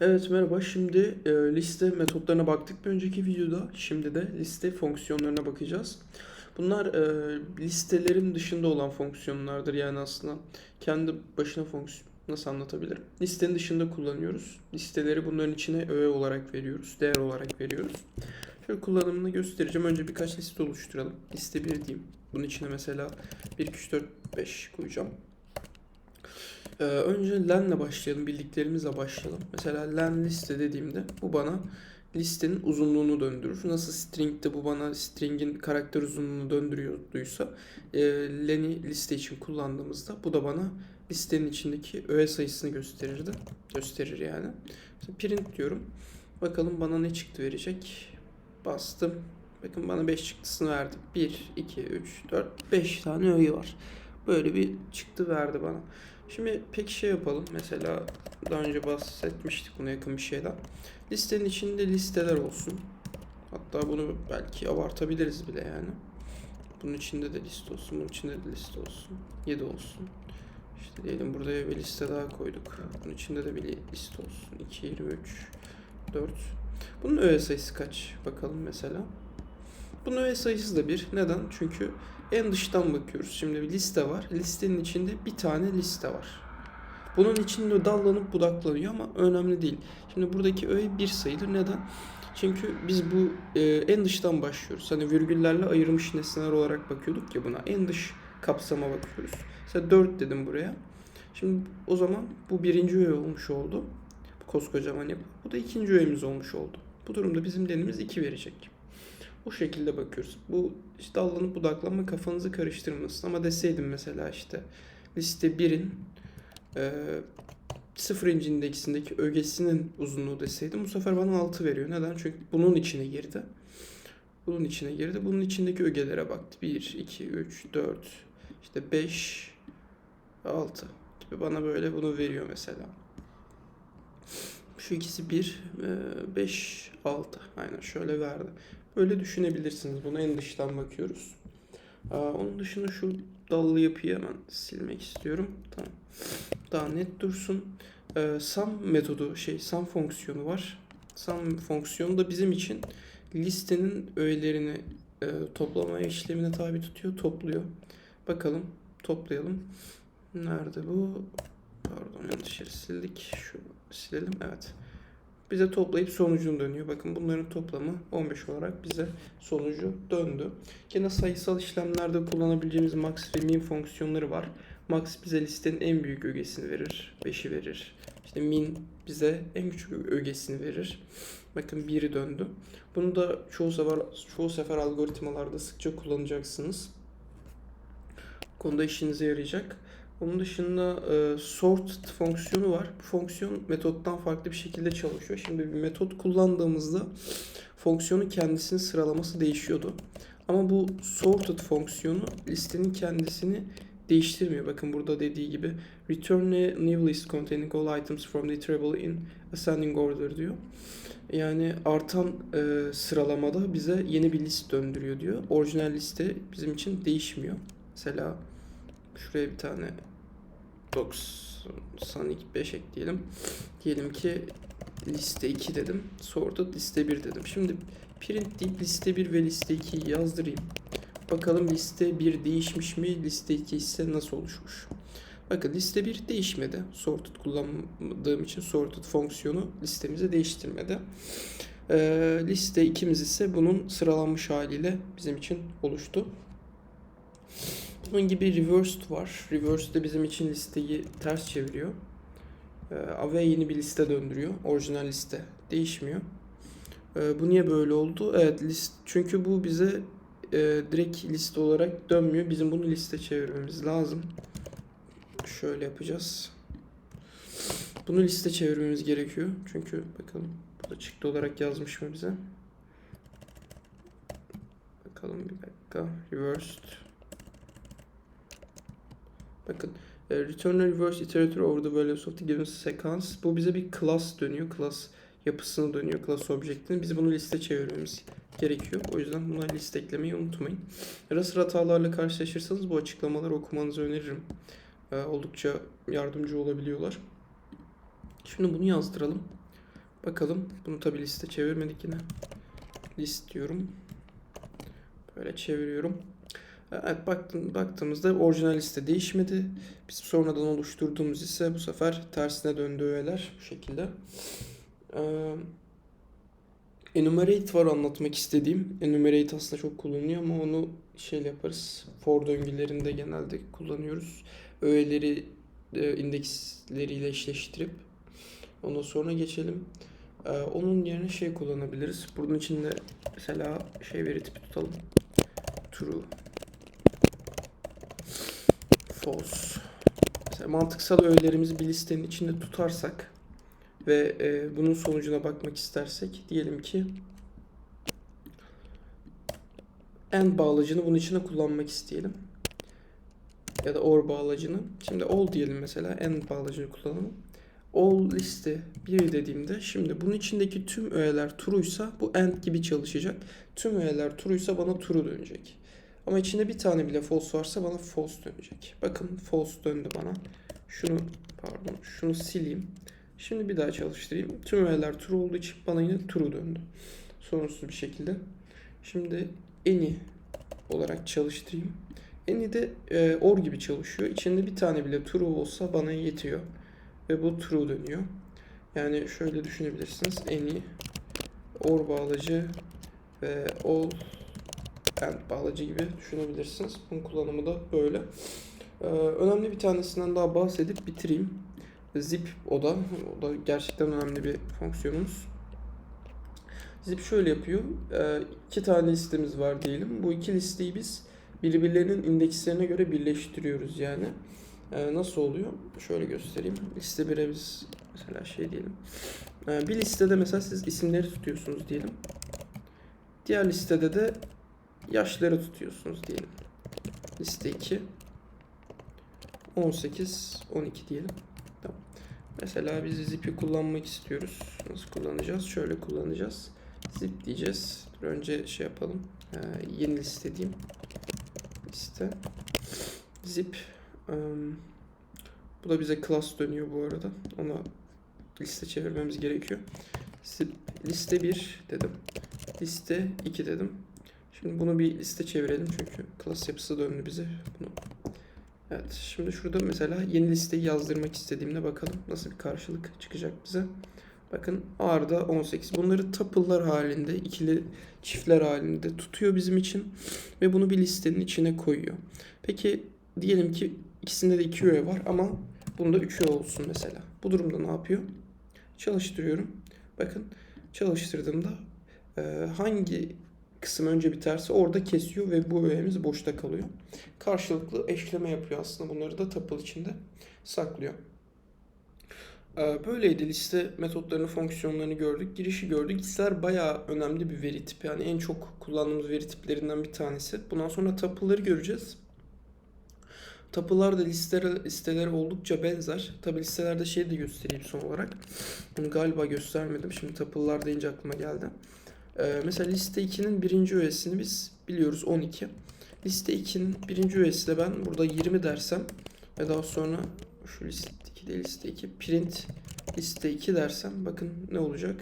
Evet merhaba. Şimdi e, liste metotlarına baktık bir önceki videoda. Şimdi de liste fonksiyonlarına bakacağız. Bunlar e, listelerin dışında olan fonksiyonlardır. Yani aslında kendi başına fonksiyon nasıl anlatabilirim? Listenin dışında kullanıyoruz. Listeleri bunların içine öğe olarak veriyoruz. Değer olarak veriyoruz. Şöyle kullanımını göstereceğim. Önce birkaç liste oluşturalım. Liste 1 diyeyim. Bunun içine mesela 1, 2, 3, 4, 5 koyacağım. Ee, önce len'le başlayalım, bildiklerimizle başlayalım. Mesela len liste dediğimde bu bana listenin uzunluğunu döndürür. Nasıl string'de bu bana string'in karakter uzunluğunu döndürüyorduysa e, len'i liste için kullandığımızda bu da bana listenin içindeki öğe sayısını gösterirdi. Gösterir yani. Mesela print diyorum. Bakalım bana ne çıktı verecek. Bastım. Bakın bana 5 çıktısını verdi. 1, 2, 3, 4, 5 tane öğe var. Böyle bir çıktı verdi bana. Şimdi peki şey yapalım. Mesela daha önce bahsetmiştik buna yakın bir şeyden. Listenin içinde listeler olsun. Hatta bunu belki abartabiliriz bile yani. Bunun içinde de liste olsun, bunun içinde de liste olsun. 7 olsun. İşte diyelim burada bir liste daha koyduk. Bunun içinde de bir liste olsun. 2, 23, 4. Bunun öğe sayısı kaç? Bakalım mesela. Bunun öğe sayısı da bir. Neden? Çünkü en dıştan bakıyoruz. Şimdi bir liste var. Listenin içinde bir tane liste var. Bunun içinde dallanıp budaklanıyor ama önemli değil. Şimdi buradaki öğe bir sayıdır. Neden? Çünkü biz bu e, en dıştan başlıyoruz. Hani virgüllerle ayırmış nesneler olarak bakıyorduk ya buna. En dış kapsama bakıyoruz. Mesela 4 dedim buraya. Şimdi o zaman bu birinci öğe olmuş oldu. Koskocaman yapı. Bu da ikinci öğemiz olmuş oldu. Bu durumda bizim denimiz 2 verecek. O şekilde bakıyoruz. Bu işte dallanıp budaklanma kafanızı karıştırmasın. Ama deseydim mesela işte liste 1'in e, 0. indeksindeki ögesinin uzunluğu deseydim bu sefer bana 6 veriyor. Neden? Çünkü bunun içine girdi. Bunun içine girdi. Bunun içindeki ögelere baktı. 1, 2, 3, 4, işte 5, 6 gibi bana böyle bunu veriyor mesela. Şu ikisi 1, 5, 6. Aynen şöyle verdi. Böyle düşünebilirsiniz. Buna en dıştan bakıyoruz. Onun dışında şu dallı yapıyı hemen silmek istiyorum. Tamam. Daha net dursun. Ee, sum metodu şey sum fonksiyonu var. Sum fonksiyonu da bizim için listenin öğelerini e, toplamaya işlemine tabi tutuyor, topluyor. Bakalım, toplayalım. Nerede bu? Pardon yanlış yeri sildik. Şu silelim. Evet bize toplayıp sonucunu dönüyor. Bakın bunların toplamı 15 olarak bize sonucu döndü. Gene sayısal işlemlerde kullanabileceğimiz max ve min fonksiyonları var. Max bize listenin en büyük ögesini verir. 5'i verir. İşte min bize en küçük ögesini verir. Bakın 1'i döndü. Bunu da çoğu sefer çoğu sefer algoritmalarda sıkça kullanacaksınız. Bu konuda işinize yarayacak. Onun dışında e, sort fonksiyonu var. Bu fonksiyon metottan farklı bir şekilde çalışıyor. Şimdi bir metot kullandığımızda fonksiyonun kendisini sıralaması değişiyordu. Ama bu sorted fonksiyonu listenin kendisini değiştirmiyor. Bakın burada dediği gibi return a new list containing all items from the table in ascending order diyor. Yani artan e, sıralamada bize yeni bir list döndürüyor diyor. Orijinal liste bizim için değişmiyor. Mesela şuraya bir tane 95 ekleyelim. Diyelim ki liste 2 dedim. Sorted liste 1 dedim. Şimdi print deyip liste 1 ve liste 2'yi yazdırayım. Bakalım liste 1 değişmiş mi? Liste 2 ise nasıl oluşmuş? Bakın liste 1 değişmedi. Sorted kullandığım için sorted fonksiyonu listemize değiştirmedi. Ee, liste 2'miz ise bunun sıralanmış haliyle bizim için oluştu. Bunun gibi reversed var. Reversed de bizim için listeyi ters çeviriyor. Ee, ve yeni bir liste döndürüyor. Orijinal liste değişmiyor. Ee, bu niye böyle oldu? Evet list çünkü bu bize e, direkt liste olarak dönmüyor. Bizim bunu liste çevirmemiz lazım. Şöyle yapacağız. Bunu liste çevirmemiz gerekiyor. Çünkü bakalım burada çıktı olarak yazmış mı bize? Bakalım bir dakika. Reversed. Bakın e, return reverse iterator over the values of the given sequence. Bu bize bir class dönüyor. Class yapısını dönüyor. Class objektini. Biz bunu liste çevirmemiz gerekiyor. O yüzden buna liste eklemeyi unutmayın. Ara sıra hatalarla karşılaşırsanız bu açıklamaları okumanızı öneririm. E, oldukça yardımcı olabiliyorlar. Şimdi bunu yazdıralım. Bakalım. Bunu tabi liste çevirmedik yine. List diyorum. Böyle çeviriyorum. Evet baktım, baktığımızda orijinal liste değişmedi. Biz sonradan oluşturduğumuz ise bu sefer tersine döndü öğeler bu şekilde. Ee, enumerate var anlatmak istediğim. Enumerate aslında çok kullanılıyor ama onu şeyle yaparız. For döngülerinde genelde kullanıyoruz. Öğeleri e, indeksleriyle eşleştirip ondan sonra geçelim. Ee, onun yerine şey kullanabiliriz. Bunun için de mesela şey veri tipi tutalım. True. False. Mesela mantıksal öğelerimizi bir listenin içinde tutarsak ve e, bunun sonucuna bakmak istersek diyelim ki and bağlacını bunun içine kullanmak isteyelim. Ya da or bağlacını. Şimdi all diyelim mesela and bağlacını kullanalım. All liste 1 dediğimde şimdi bunun içindeki tüm öğeler true'ysa bu and gibi çalışacak. Tüm öğeler true'ysa bana true dönecek. Ama içinde bir tane bile false varsa bana false dönecek. Bakın false döndü bana. Şunu pardon şunu sileyim. Şimdi bir daha çalıştırayım. Tüm öğeler true olduğu için bana yine true döndü. Sorunsuz bir şekilde. Şimdi any olarak çalıştırayım. Any de e, or gibi çalışıyor. İçinde bir tane bile true olsa bana yetiyor. Ve bu true dönüyor. Yani şöyle düşünebilirsiniz. Any or bağlacı ve all and bağlacı gibi düşünebilirsiniz. Bunun kullanımı da böyle. Ee, önemli bir tanesinden daha bahsedip bitireyim. Zip o da. O da gerçekten önemli bir fonksiyonumuz. Zip şöyle yapıyor. Ee, iki tane listemiz var diyelim. Bu iki listeyi biz birbirlerinin indekslerine göre birleştiriyoruz yani. Ee, nasıl oluyor? Şöyle göstereyim. Liste 1'e biz mesela şey diyelim. Ee, bir listede mesela siz isimleri tutuyorsunuz diyelim. Diğer listede de yaşları tutuyorsunuz diyelim. Liste 2 18 12 diyelim. Tamam. Mesela biz zip'i kullanmak istiyoruz. Nasıl kullanacağız? Şöyle kullanacağız. Zip diyeceğiz. Dur önce şey yapalım. Ee, yeni liste diyeyim. Liste. Zip. Um, bu da bize class dönüyor bu arada. Ona liste çevirmemiz gerekiyor. Zip liste 1 dedim. Liste 2 dedim. Şimdi bunu bir liste çevirelim çünkü class yapısı döndü bize. Bunu Evet şimdi şurada mesela yeni listeyi yazdırmak istediğimde bakalım nasıl bir karşılık çıkacak bize. Bakın A'da 18. Bunları tuple'lar halinde, ikili çiftler halinde tutuyor bizim için ve bunu bir listenin içine koyuyor. Peki diyelim ki ikisinde de iki öğe var ama bunda üç öğe olsun mesela. Bu durumda ne yapıyor? Çalıştırıyorum. Bakın çalıştırdığımda hangi kısım önce biterse orada kesiyor ve bu öğemiz boşta kalıyor. Karşılıklı eşleme yapıyor aslında. Bunları da tuple içinde saklıyor. Ee, Böyleydi liste metotlarını, fonksiyonlarını gördük. Girişi gördük. Listeler bayağı önemli bir veri tipi. Yani en çok kullandığımız veri tiplerinden bir tanesi. Bundan sonra tuple'ları göreceğiz. Tuple'lar da listelere, listelere oldukça benzer. Tabi listelerde şey de göstereyim son olarak. Bunu galiba göstermedim. Şimdi tuple'lar deyince aklıma geldi. Ee, mesela liste 2'nin birinci üyesini biz biliyoruz 12. Liste 2'nin birinci üyesi de ben burada 20 dersem ve daha sonra şu liste 2 değil liste 2 print liste 2 dersem bakın ne olacak?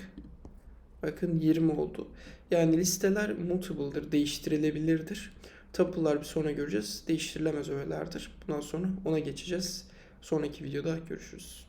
Bakın 20 oldu. Yani listeler mutable'dır, değiştirilebilirdir. Tuple'lar bir sonra göreceğiz. Değiştirilemez öğelerdir. Bundan sonra ona geçeceğiz. Sonraki videoda görüşürüz.